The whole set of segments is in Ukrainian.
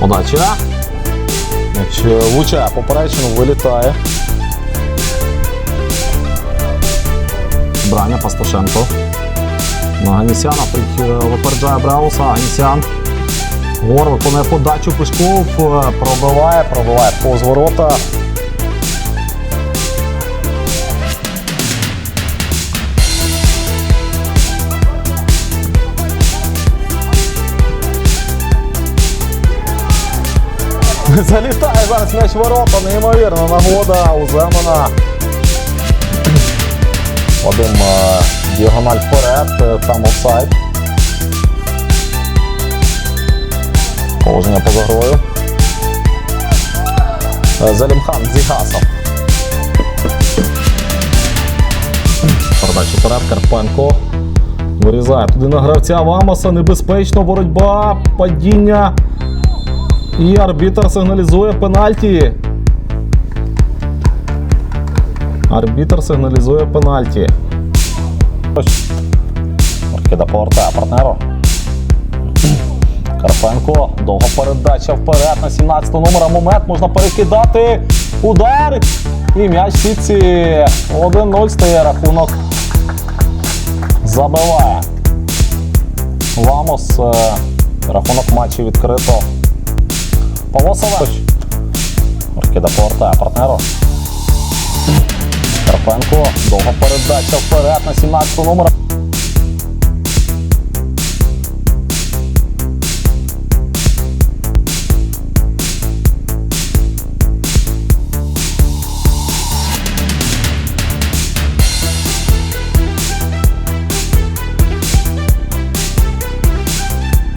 Подача. Е, влучає поперечину, вилітає. Браня Пастушенко. На Ганісяна е, випереджає Брауса. Ганісян. Гор виконує подачу Пишков. е, Пробиває, пробиває повз ворота. Залітає зараз м'яч ворота, неймовірна нагода у Земана. Вадим е, діагональ вперед, е, там офсайд. Положення поза грою. Е, Залімхан Зігасов. Передача вперед, Карпенко. Вирізає туди на гравця Вамоса. Небезпечно боротьба, падіння. І арбітр сигналізує пенальті. Арбітр сигналізує пенальті. Оркіда повертає партнеру. Карпенко. Довга передача вперед на 17 номера. Момент можна перекидати. Удар. І м'яч сітці. 1-0 стає рахунок. Забиває. Ламос. Е, Рахунок матчі відкрито. Павло Савич. Оркіда повертає партнеру. Карпенко. Довга передача вперед на 17 номера.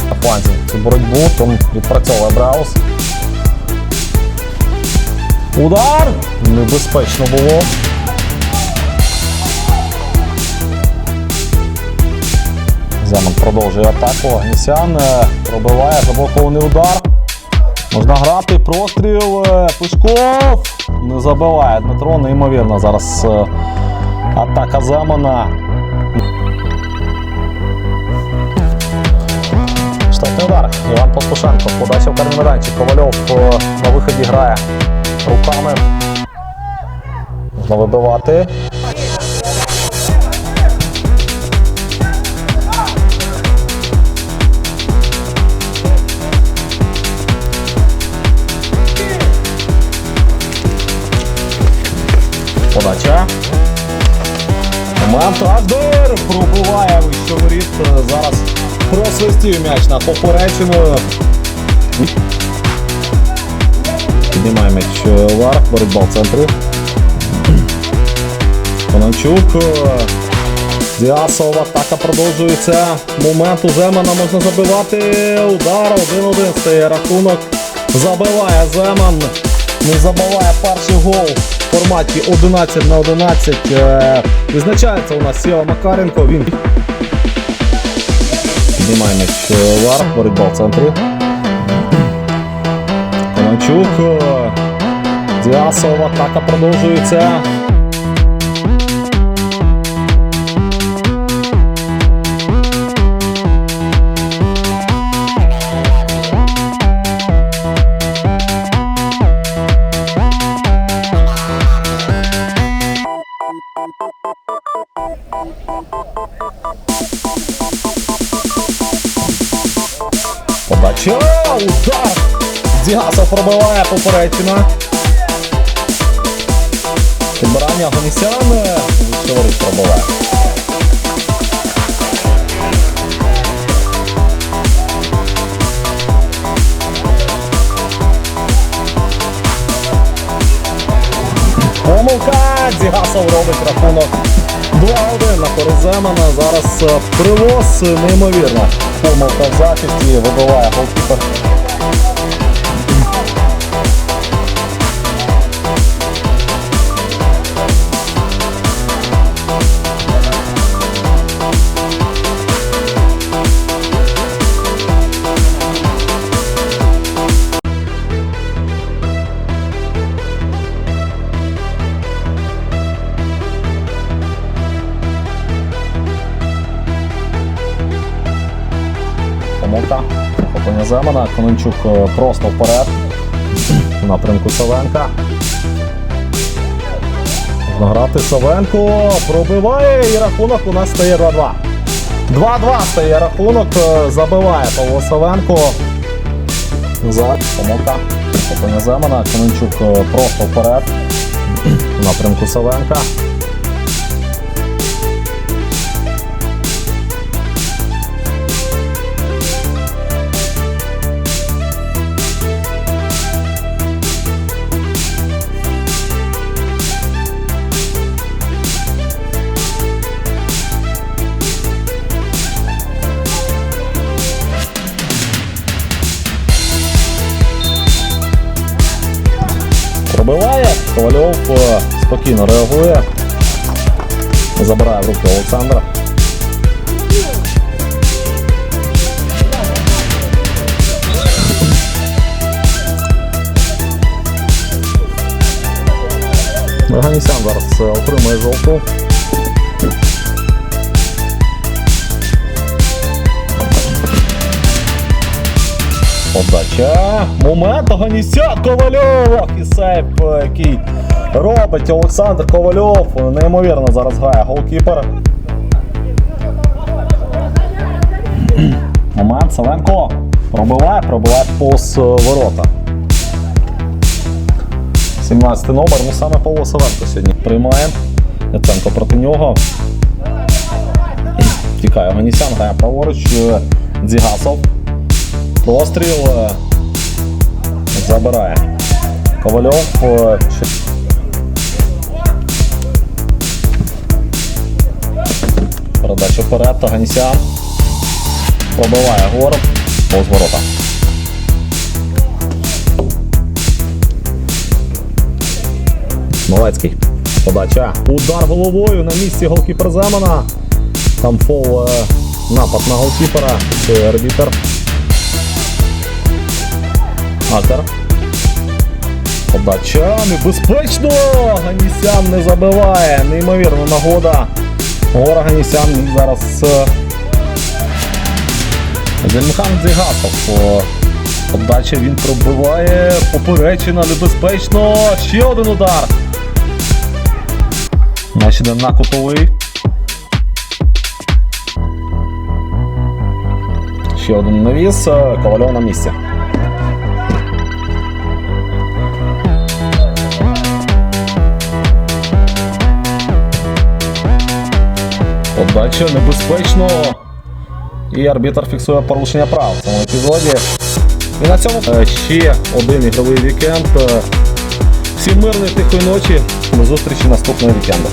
На фланзі цю боротьбу, відпрацьовує Браус. Удар! Небезпечно було. Земан продовжує атаку. Агнісян е, пробиває заблокований удар. Можна грати. Простріл. е, Пишков. Не забиває Дмитро. Неймовірно зараз е, атака Земана. Штатний удар. Іван Пастушенко. Подача в карний. Ковальов на виході грає руками. Можна вибивати. Подача. Момент Аздор пробиває вище. Е, Зараз просвистів м'яч на поперечину. М'яч е, боротьба в центрі. Конончук. е, Діасов, атака продовжується. Момент у Земана можна забивати. Удар 1-1 стає рахунок. Забиває Земан. Не забиває перший гол в форматі 11 на 11. Е, Визначається у нас Сєва Макаренко. Він піднімає м'яч е, вверх, боротьба в центрі. Конончук. Е, Діасов, атака продовжується. Подача! Удар! Діасов пробиває поперечина. Підбирання Ганісян. Вищеворіт пробиває. Помилка! Дзігасов робить рахунок 2-1 на користь Зараз е, привоз неймовірно. Помилка в захисті вибиває голкіпер. Помилка. Захоплення Земана. Конончук е, просто вперед. В напрямку Савенка. Можна грати Савенко. Пробиває і рахунок у нас стає 2-2. 2-2 стає рахунок. е, Забиває Павло Савенко. За помилка. Захоплення Земана. Конончук е, просто вперед. В напрямку Савенка. Пробиває. Ковальов е, спокійно реагує. Забирає в руки Олександра. Ганісян зараз е, отримує жовту. Подача. Момент Оганісян Ковальов. І сейф, який робить Олександр Ковальов. Неймовірно зараз грає голкіпер. Момент Савенко пробиває, пробиває повз ворота. 17 номер, ну саме Павло Савенко сьогодні приймає. Яценко проти нього. Тікає Оганісян, грає праворуч. е, Дзігасов. Постріл е, забирає. Ковальов. Передача вперед, Таганісян. Пробиває горб. Повз ворота. Новецький. Подача. Удар головою на місці голкіпер Земана. Там фол е, напад на голкіпера. Це арбітер. Акер. Подача небезпечно! Ганісян не забиває. Неймовірна нагода. Гора Ганісян зараз. Зельмхан Дзігасов. Подача він пробиває. Поперечина небезпечно. Ще один удар. Наші на кутовий. Ще один навіс. е, Ковальов на місці. Подача небезпечно. І арбітр фіксує порушення прав в цьому епізоді. І на цьому е, ще один ігровий вікенд. Е, Всім мирної тихої ночі. До зустрічі наступного вікенду.